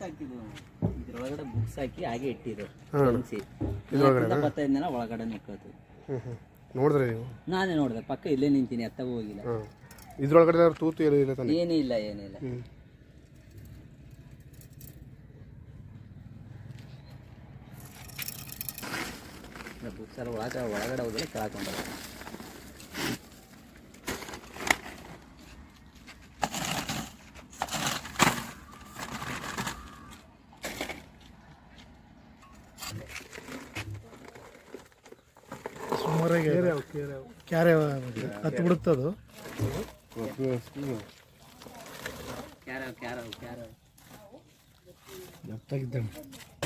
Books ಹಾಕಿದ್ದು ಇದ್ರೊಳಗಡೆ books ಹಾಕಿ ಹಾಗೆ ಹಾಂ. ಅನ್ಸಿ ಬರ್ತಾ ಇದ್ನಲ್ಲ ಒಳಗಡೆ ನಿಕ್ಕೋತು ಹ್ಞೂ ಹ್ಞೂ ನೋಡಿದ್ರೆ ನೀವು? ನಾನೇ ನೋಡಿದೆ. ಪಕ್ಕ ಇಲ್ಲೇ ನಿಂತೀನಿ ಎತ್ತ ಹೋಗಿಲ್ಲ. ಇದ್ರೊಳಗಡೆ ತೂತು ಏನೂ ಇಲ್ಲ ತಾನೆ? ಏನಿಲ್ಲ ಇಲ್ಲ ಏನಿಲ್ಲ ಬುಕ್ಸ್ ಎಲ್ಲ ಒಳಗೆ ಒಳಗಡೆ ಹೋದ್ರೆ ಕೆಳಕೊಂಡ್ರೆ ಸುಮಾರಾಗಿ ಕ್ಯಾರೆ ಹತ್ತು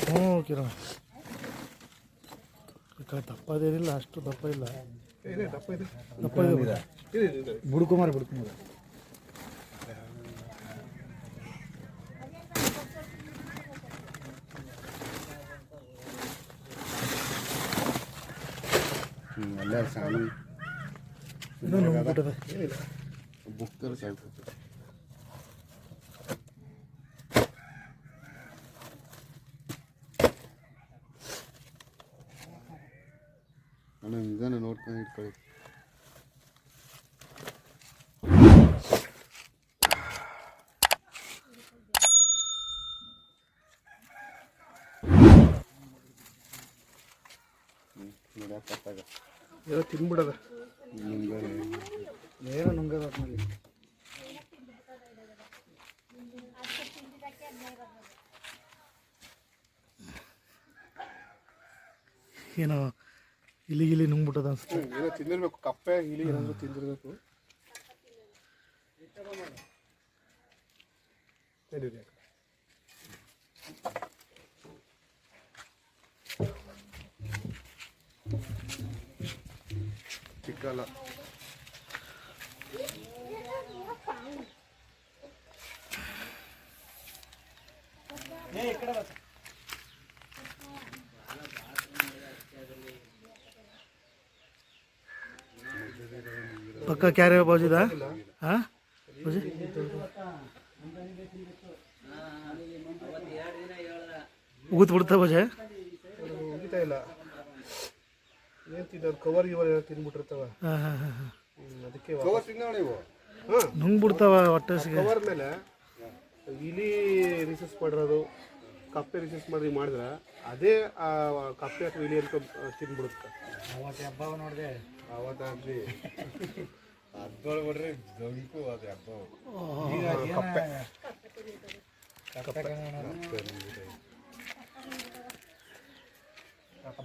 ಹ್ಞೂ ಕಿರಣ. ಅಷ್ಟು ದಪ್ಪ ಇಲ್ಲ. ದಪ್ಪ ಇದೆ. ದಪ್ಪ ಇದೆ. ಬುಡ್ಕುಮಾರ್ ಬುಡ್ಕುಮಾರ್. ಹ್ಞೂ ಅಲ್ಲೇ ಸಣ್ಣ ಇನ್ನೂ ನುಂಗ್ಬಿಟ್ಟದೆ ಬುಕ್ಕಲ್ಲಿ ಸಾಯ್ತು ಅಣ್ಣ ನಿಧಾನ ನೋಡ್ಕೊಂಡು ಇಟ್ಕೊಳ್ಳಿ ನೋಡಕ್ಕಾಗ ಏನೋ ತಿನ್ಬಿಡದ. ಏನೋ ನುಂಗದ ಏನೋ ಇಲಿ ಗಿಲಿ ನುಂಗ್ಬಿಟ್ಟದ ಅನ್ಸುತ್ತೆ. ಏನೋ ತಿಂದಿರ್ಬೇಕು ಕಪ್ಪೆ ಇಲಿ ಏನಾದ್ರು ತಿಂದಿರ್ಬೇಕು. ನಡೀರಿ ಚಿಕ್ಕಲ್ಲ ಪಕ್ಕ ಕ್ಯಾರೆ ಬಾಜಿದ ಹಾಂ? ಬಾಜಿ. ಉಗುತ್ ಬಿಡ್ತಾ ಬಾಜೆ. ಮುಗಿತಾ ಇಲ್ಲ. ಏನು ತಿನ್ನೋದು ಕವರ್ ಗಿವರ್ ಏನೋ ತಿನ್ಬಿಟ್ಟಿರ್ತಾವ. ಹಾಂ ಹಾಂ ಹಾಂ ಹಾಂ. ಅದಕ್ಕೆ ಕವರ್ ತಿನ್ನೋ ನೀವು? ಹಾಂ. ನುಂಗ್ಬಿಡ್ತಾವ ಹೊಟ್ಟೆಸ್ಗೆ. ಕವರ್ ಮೇಲೆ ಇಲಿ ರಿಸರ್ಚ್ ಮಾಡಿರೋದು ಕಪ್ಪೆ ರಿಸರ್ಚ್ ಮಾಡಿ ಮಾಡಿದ್ರೆ ಅದೇ ಆ ಕಪ್ಪೆ ಅಥವಾ ಇಲಿ ಅಂತ ತಿನ್ಬಿಡುತ್ತೆ. ಹಬ್ಬ. ನೋಡಿದೆ ಅವತ್ತಾಗ್ಲಿ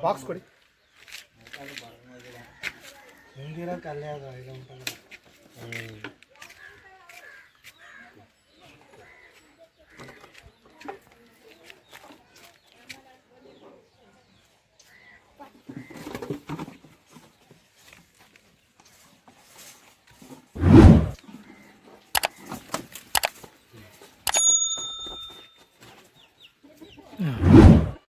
ಬಾಕ್ಸ್ ಕೊಡಿ. ನುಂಗಿರೋಕೆ ಅಲ್ಲೇ ಅದ ಇದು ಉಂಟಲ್ಲ